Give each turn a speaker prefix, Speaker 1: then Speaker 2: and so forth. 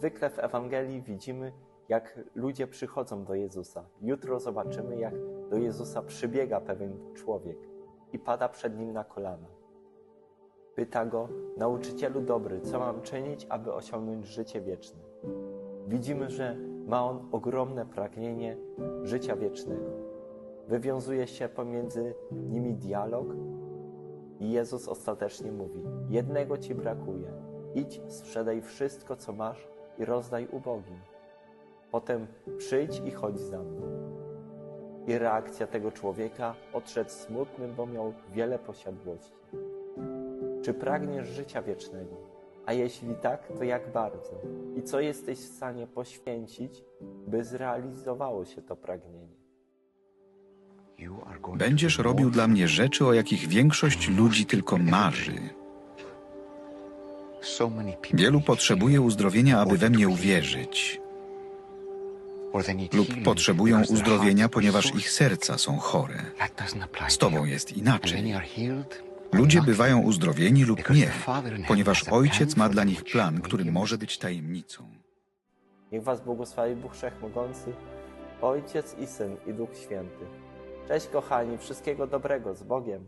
Speaker 1: Zwykle w Ewangelii widzimy, jak ludzie przychodzą do Jezusa. Jutro zobaczymy, jak do Jezusa przybiega pewien człowiek i pada przed nim na kolana. Pyta go, nauczycielu dobry, co mam czynić, aby osiągnąć życie wieczne? Widzimy, że ma on ogromne pragnienie życia wiecznego. Wywiązuje się pomiędzy nimi dialog i Jezus ostatecznie mówi: Jednego ci brakuje. Idź, sprzedaj wszystko, co masz i rozdaj ubogim. Potem przyjdź i chodź za mną. I reakcja tego człowieka odszedł smutny, bo miał wiele posiadłości. Czy pragniesz życia wiecznego? A jeśli tak, to jak bardzo? I co jesteś w stanie poświęcić, by zrealizowało się to pragnienie?
Speaker 2: Będziesz robił dla mnie rzeczy, o jakich większość ludzi tylko marzy. Wielu potrzebuje uzdrowienia, aby we mnie uwierzyć, lub potrzebują uzdrowienia, ponieważ ich serca są chore. Z Tobą jest inaczej. Ludzie bywają uzdrowieni lub nie, ponieważ Ojciec ma dla nich plan, który może być tajemnicą.
Speaker 1: Niech Was błogosławi Bóg Wszechmogący, Ojciec i Syn i Duch Święty. Cześć kochani, wszystkiego dobrego z Bogiem.